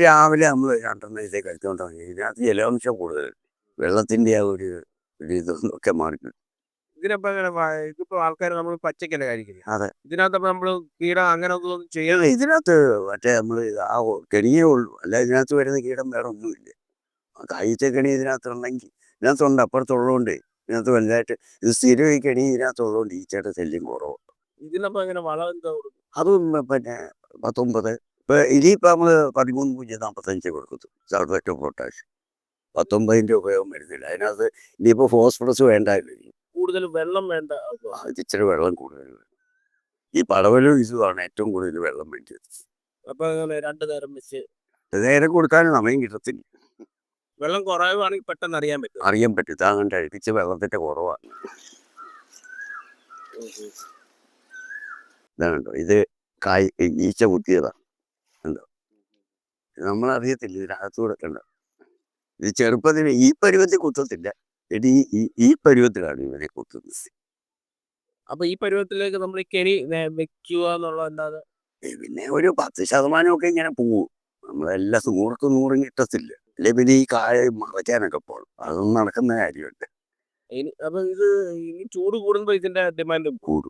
രാവിലെ നമ്മൾ രണ്ടെണ്ണം ഇതേ കഴിച്ചുകൊണ്ടാണ് ഇതിനകത്ത് ജലാംശം കൂടുതൽ വെള്ളത്തിന്റെ ആ ഒരു ഒരു ഇതൊക്കെ മാറി ഇതിനപ്പോ എങ്ങനെ വ- ഇതിപ്പോ ആൾക്കാർ നമ്മൾ പച്ചക്കല്ലേ കഴിക്കുന്നത് അതെ. ഇതിനകത്ത് നമ്മൾ നമ്മൾ കീട അങ്ങനെ ഒന്നും ചെയ്യണം ഏത് ഇതിനകത്ത് മറ്റേ നമ്മൾ ആ കെണിയേ ഉള്ളൂ. അല്ല ഇതിനകത്ത് വരുന്ന കീടം വേറെ ഒന്നുമില്ല. കായ്ച്ച കെണി ഇതിനകത്തുണ്ടെങ്കിൽ ഇതിനകത്തുണ്ട്. അപ്പുറത്തുള്ളതുകൊണ്ട് ഇതിനകത്ത് വലുതായിട്ട് ഇത് സ്ഥിരം ഈ കെണി ഇതിനകത്തുള്ളതുകൊണ്ട് ഈച്ചയുടെ ശല്യം കുറവാണ് ഇതിനപ്പോ വളം എന്താ അതും പിന്നെ പത്തൊമ്പത് ഇപ്പൊ ഇനിയിപ്പോൾ നമ്മൾ പതിമൂന്ന് പൂജ്യം നാൽപ്പത്തഞ്ച് കൊടുക്കുന്നു സൾഫേറ്റ് പൊട്ടാഷ് പത്തൊമ്പതിന്റെ ഉപയോഗം വരുന്നില്ല അതിനകത്ത് ഇനിയിപ്പോൾ ഫോസ്ഫറസ് വേണ്ട കൂടുതൽ വെള്ളം വേണ്ട. ഇച്ചിരി വെള്ളം കൂടുതൽ വേണം. ഈ പടവലും ഇതുമാണ് ഏറ്റവും കൂടുതൽ വെള്ളം വേണ്ടത് അപ്പോൾ രണ്ട് നേരം വെച്ച് നേരം കൊടുക്കാനും സമയം കിട്ടത്തില്ല. വെള്ളം കുറവാണെങ്കിൽ പെട്ടെന്ന് അറിയാൻ പറ്റും. അറിയാൻ പറ്റും. താങ്കൾ അഴിപ്പിച്ച വെള്ളത്തിന്റെ കുറവാണ്. ഇതാണല്ലോ ഇത് കായ് ഈച്ച കുത്തിയതാണ് നമ്മളറിയത്തില്ല ഇതിനകത്തൂടെ കണ്ട. ഇത് ചെറുപ്പത്തിൽ ഈ പരുവത്തിൽ കുത്തത്തില്ല. എടി ഈ ഈ പരുവത്തിലാണ് ഇവനെ കുത്തുന്നത്. അപ്പൊ ഈ പരുവത്തിലേക്ക് നമ്മൾ നേ- വെക്കുക എന്നുള്ള എന്താണ് പിന്നെ ഒരു പത്ത് ശതമാനമൊക്കെ ഇങ്ങനെ പോവും. നമ്മളെല്ലാം നൂർക്ക് നൂറും കിട്ടത്തില്ല അല്ലെ പിന്നെ ഈ കായ മറയ്ക്കാനൊക്കെ പോകണം അതൊന്നും നടക്കുന്ന കാര്യമല്ല. ഇനി അപ്പൊ ഇത് ഇനി ചൂട് കൂടുമ്പോ ഇതിന്റെ ഡിമാൻഡ് കൂടും.